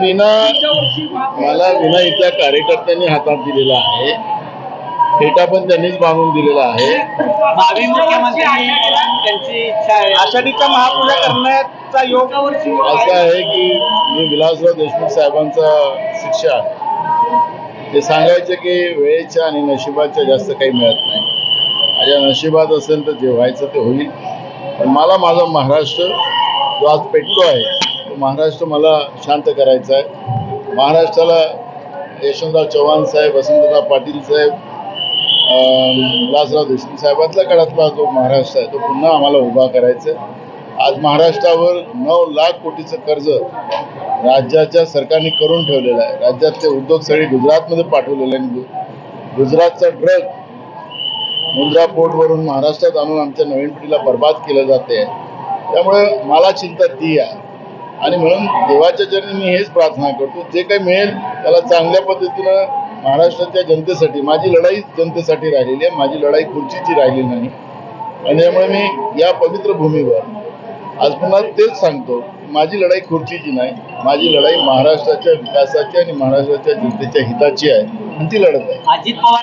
विना मला विना इथल्या कार्यकर्त्यांनी हातात दिलेला आहे. फेटा पण त्यांनीच बांधून दिलेला आहे. भावी मुख्यमंत्री त्यांची इच्छा आहे. आषाढीच्या महापूजा करण्याचा योग असं आहे की मी विलासराव देशमुख साहेबांचा शिष्य आहे ते सांगायचे की वेळेच्या आणि नशिबाच्या जास्त काही मिळत नाही. माझ्या नशिबात असेल तर जे व्हायचं ते होईल. पण मला माझा महाराष्ट्र जो आज पेटतो आहे महाराष्ट्र मला शांत करायचा आहे. महाराष्ट्राला यशवंतराव चव्हाण साहेब वसंतराव पाटील साहेब लासराव विलासराव देशमुख साहेबांच्या काळातला जो महाराष्ट्र आहे तो पुन्हा आम्हाला उभा करायचा आहे आज महाराष्ट्रावर नऊ लाख कोटीचं कर्ज राज्याच्या सरकारने करून ठेवलेलं आहे. राज्यातले उद्योग सगळे गुजरातमध्ये पाठवलेले आहे गुजरातचा ड्रग मुंद्रा पोर्टवरून महाराष्ट्रात आणून आमच्या नवीन पिढीला बर्बाद केलं जाते त्यामुळे मला चिंता ती आहे. आणि म्हणून देवाच्या चरणी मी हेच प्रार्थना करतो जे काही मिळेल त्याला चांगल्या पद्धतीनं महाराष्ट्राच्या जनतेसाठी माझी लढाई जनतेसाठी राहिलेली आहे माझी लढाई खुर्चीची राहिलेली नाही. आणि त्यामुळे मी या पवित्र भूमीवर आज पुन्हा तेच सांगतो माझी लढाई खुर्चीची नाही माझी लढाई महाराष्ट्राच्या विकासाची आणि महाराष्ट्राच्या जनतेच्या हिताची आहे आणि ती लढत आहे. अजित पवार